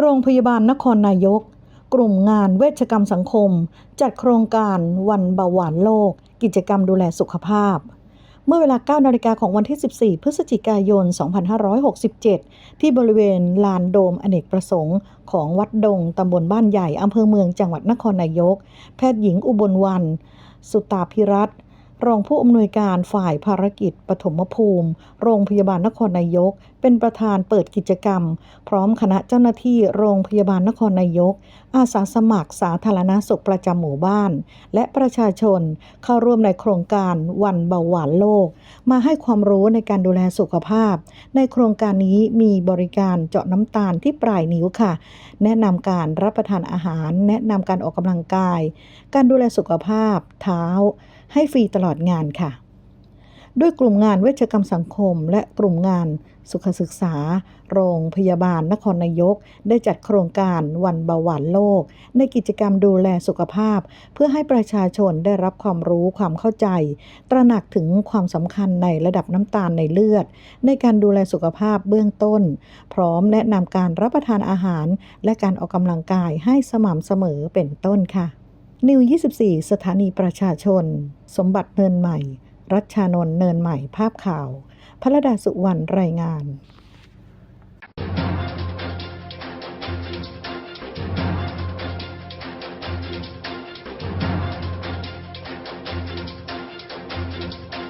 โรงพยาบาลนครนายก กลุ่มงานเวชกรรมสังคม จัดโครงการวันเบาหวานโลก กิจกรรมดูแลสุขภาพ เมื่อเวลา 9 นาฬิกาของวันที่ 14 พฤศจิกายน 2567 ที่บริเวณลานโดมอเนกประสงค์ของวัดดงตำบลบ้านใหญ่อำเภอเมืองจังหวัดนครนายก แพทย์หญิงอุบลวัน สุตาพิรัตน์ รองผู้อำนวยการฝ่ายภารกิจปฐมภูมิ โรงพยาบาลนครนายก เป็นประธานเปิดกิจกรรม พร้อมคณะเจ้าหน้าที่โรงพยาบาลนครนายก อาสาสมัครสาธารณสุขประจำหมู่บ้าน และประชาชนเข้าร่วมในโครงการวันเบาหวานโลก มาให้ความรู้ในการดูแลสุขภาพ ในโครงการนี้มีบริการเจาะน้ำตาลที่ปลายนิ้วค่ะ แนะนำการรับประทานอาหาร แนะนำการออกกำลังกาย การดูแลสุขภาพเท้าให้ฟรีตลอดงานค่ะ ด้วยกลุ่มงานเวชกรรมสังคม และกลุ่มงานสุขศึกษา โรงพยาบาลนครนายก ได้จัดโครงการวันเบาหวานโลก ในกิจกรรมดูแลสุขภาพ เพื่อให้ประชาชนได้รับความรู้ความเข้าใจ ตระหนักถึงความสำคัญในระดับน้ำตาลในเลือด ในการดูแลสุขภาพเบื้องต้น พร้อมแนะนำการรับประทานอาหาร และการออกกำลังกายให้สม่ำเสมอเป็นต้นค่ะ นิว 24 สถานีประชาชน สมบัติเนินใหม่ รัชชานนท์เนินใหม่ภาพข่าวพระดาสุวรรณรายงาน